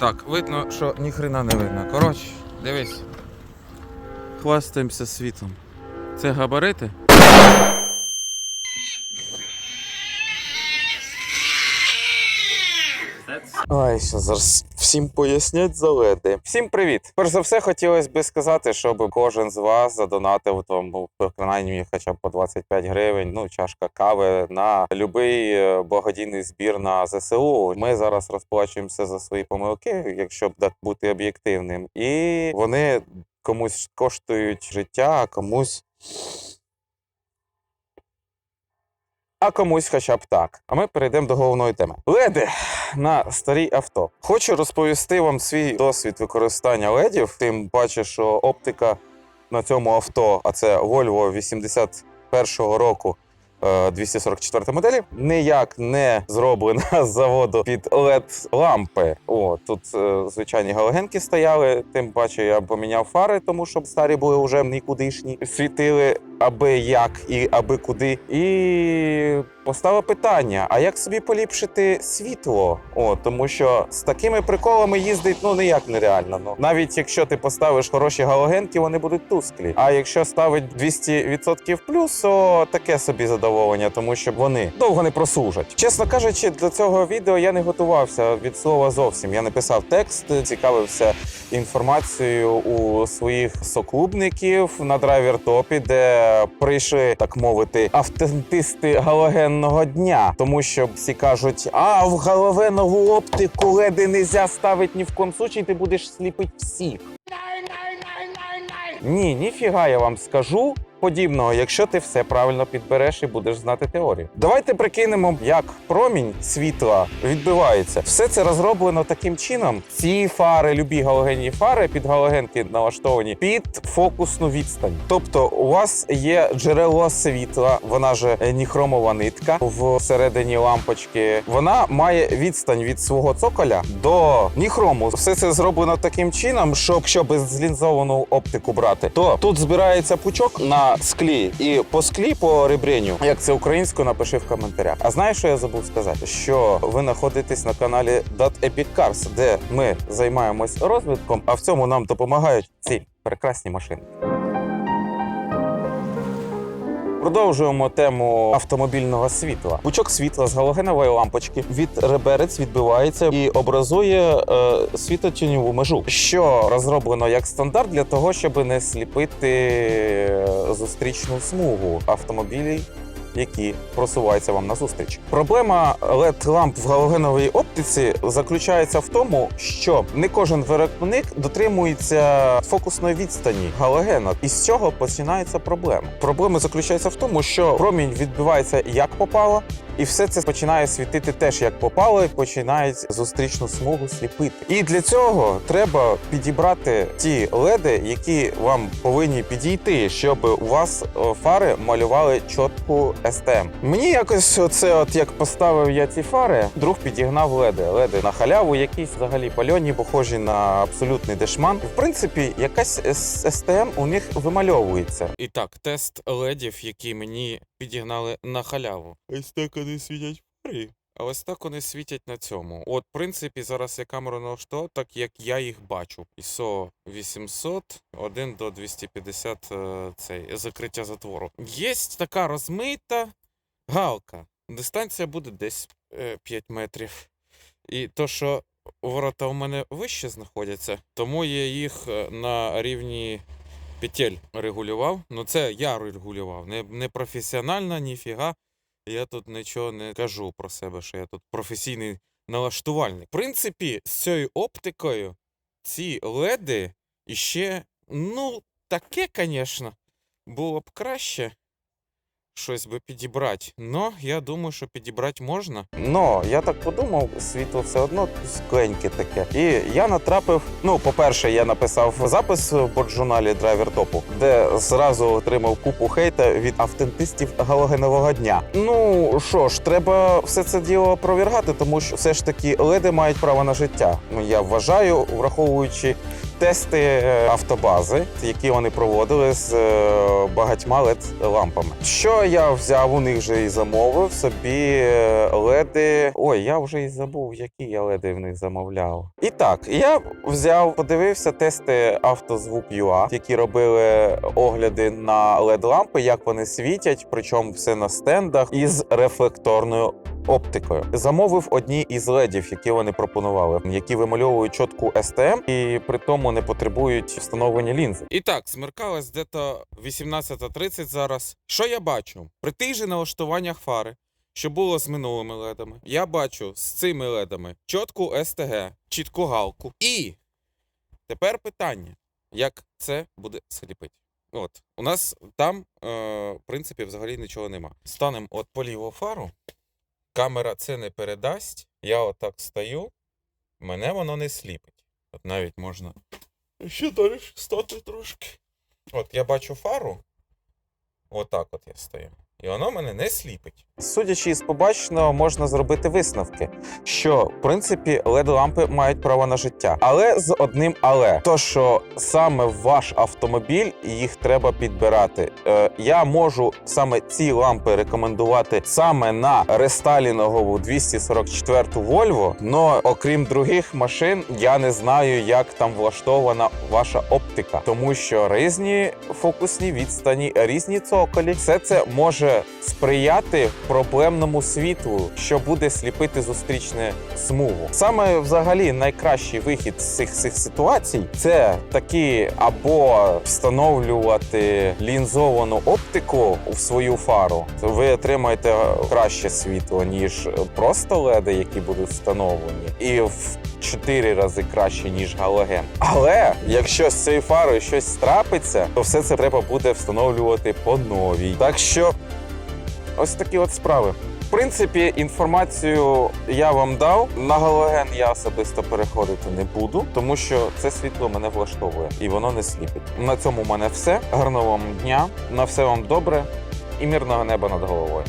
Так, видно, що ніхрена не видно. Коротше, дивись. Хвастаємося світом. Це габарити? Ой, що зараз всім пояснять залети. Всім привіт! Перш за все, хотілося би сказати, щоб кожен з вас задонатив тому принаймні хоча б по 25 гривень, ну чашка кави на будь-який е, благодійний збір на ЗСУ. Ми зараз розплачуємося за свої помилки, якщо б так бути об'єктивним, і вони комусь коштують життя, а комусь. А комусь хоча б так. А ми перейдемо до головної теми. Леди на старій авто. Хочу розповісти вам свій досвід використання ледів. Тим паче, що оптика на цьому авто, а це Volvo 81-го року. е, 244 моделі ніяк не зроблена з заводу під led лампи. О, тут е, звичайні галогенки стояли. Тим паче я поміняв фари, тому що старі були вже нікудишні. Світили аби як і аби куди. І постало питання: а як собі поліпшити світло? О, тому що з такими приколами їздить ну ніяк нереально. Ну навіть якщо ти поставиш хороші галогенки, вони будуть тусклі. А якщо ставить 200% плюс, то таке собі задоволення, тому що вони довго не прослужать. Чесно кажучи, до цього відео я не готувався від слова зовсім. Я не писав текст, цікавився інформацією у своїх соклубників на драйвер топі, де прийшли, так мовити, автентисти галогенного дня, тому що всі кажуть: а в галогенову оптику леди нельзя ставити ні в консучі, ти будеш сліпити всіх. Ні, ніфіга я вам скажу. Подібного, якщо ти все правильно підбереш і будеш знати теорію. Давайте прикинемо, як промінь світла відбивається. Все це розроблено таким чином. Ці фари, любі галогенні фари під галогенки налаштовані під фокусну відстань. Тобто, у вас є джерело світла, вона е, ніхромова нитка всередині лампочки. Вона має відстань від свого цоколя до ніхрому. Все це зроблено таким чином, що якщо безлінзовану оптику брати, то тут збирається пучок на склі, і по склі, по ребренню, як це українською, напиши в коментарях. А знаєш, що я забув сказати? Що ви знаходитесь на каналі Dat Epic Cars, де ми займаємось розвитком, а в цьому нам допомагають ці прекрасні машини. Продовжуємо тему автомобільного світла. Пучок світла з галогенової лампочки від реберець відбивається і образує е, світотіньову межу, що розроблено як стандарт для того, щоб не сліпити е, зустрічну смугу автомобілів. Які просуваються вам назустріч. Проблема led ламп в галогеновій оптиці заключається в тому, що не кожен виробник дотримується фокусної відстані галогена, і з цього починається проблема. Проблема заключається в тому, що промінь відбивається як попало, і все це починає світити теж як попало, починає зустрічну смугу сліпити. І для цього треба підібрати ті леди, які вам повинні підійти, щоб у вас е, фари малювали чітку STM. Мені якось оце, от як поставив я ці фари, друг підігнав леди. Леди на халяву, якісь взагалі пальоні, похожі на абсолютний дешман. В принципі, якась STM у них вимальовується. І так, тест ледів, які мені підігнали на халяву. Ось так вони світять фари. А ось так вони світять на цьому. От, в принципі, зараз я камеру налаштував, так як я їх бачу. ISO 800, 1 до 250 е, цей, закриття затвору. Є така розмита галка. Дистанція буде десь е, 5 метрів. І то, що ворота у мене вище знаходяться, тому я їх е, на рівні петель регулював. Ну це я регулював, не, не професіонально, ніфіга. Я тут нічого не кажу про себе, що я тут професійний налаштувальник. В принципі, з цією оптикою ці леди іще, ну, таке, звісно, було б краще щось би підібрати. Но я думаю, що підібрати можна. Но я так подумав, світло все одно скленьке таке. І я натрапив. Ну, по-перше, я написав запис в боджурналі Драйвер Топу, де зразу отримав купу хейта від автентистів галогенового дня. Ну що ж, треба все це діло опровергати, тому що все ж таки леди мають право на життя. Ну я вважаю, враховуючи тести е, автобази, які вони проводили з е, багатьма led лампами. Що я взяв у них вже і замовив собі леди. Ой, я вже і забув, які я леди в них замовляв. І так, я взяв, подивився тести автозвук UA, які робили огляди на led лампи, як вони світять, причому все на стендах із рефлекторною оптикою. Замовив одні із ледів, які вони пропонували, які вимальовують чітку STM і при тому не потребують встановлення лінзи. І так, смеркалось десь 18.30 зараз. Що я бачу? При тих же налаштуваннях фари. Що було з минулими ледами? Я бачу з цими ледами чітку СТГ, чітку галку. І тепер питання: як це буде сліпити? От, у нас там, е, в принципі, взагалі нічого нема. Станемо от по ліву фару. Камера це не передасть. Я отак стою, мене воно не сліпить. От навіть можна ще далі стати трошки. От я бачу фару. Отак от я стою. І воно мене не сліпить. Судячи із побаченого, можна зробити висновки, що в принципі led лампи мають право на життя, але з одним але то, що саме ваш автомобіль їх треба підбирати. Е, я можу саме ці лампи рекомендувати саме на рестайлінгову 244 Volvo, но окрім других машин, я не знаю, як там влаштована ваша оптика, тому що різні фокусні відстані, різні цоколі, все це може сприяти проблемному світлу, що буде сліпити зустрічне смугу. Саме взагалі найкращий вихід з цих, цих ситуацій це такі або встановлювати лінзовану оптику в свою фару. Ви отримаєте краще світло, ніж просто леди, які будуть встановлені, і в 4 рази краще, ніж галоген. Але якщо з цією фарою щось трапиться, то все це треба буде встановлювати по новій. Так що ось такі от справи. В принципі, інформацію я вам дав. На галоген я особисто переходити не буду, тому що це світло мене влаштовує і воно не сліпить. На цьому в мене все. Гарного вам дня, на все вам добре і мирного неба над головою.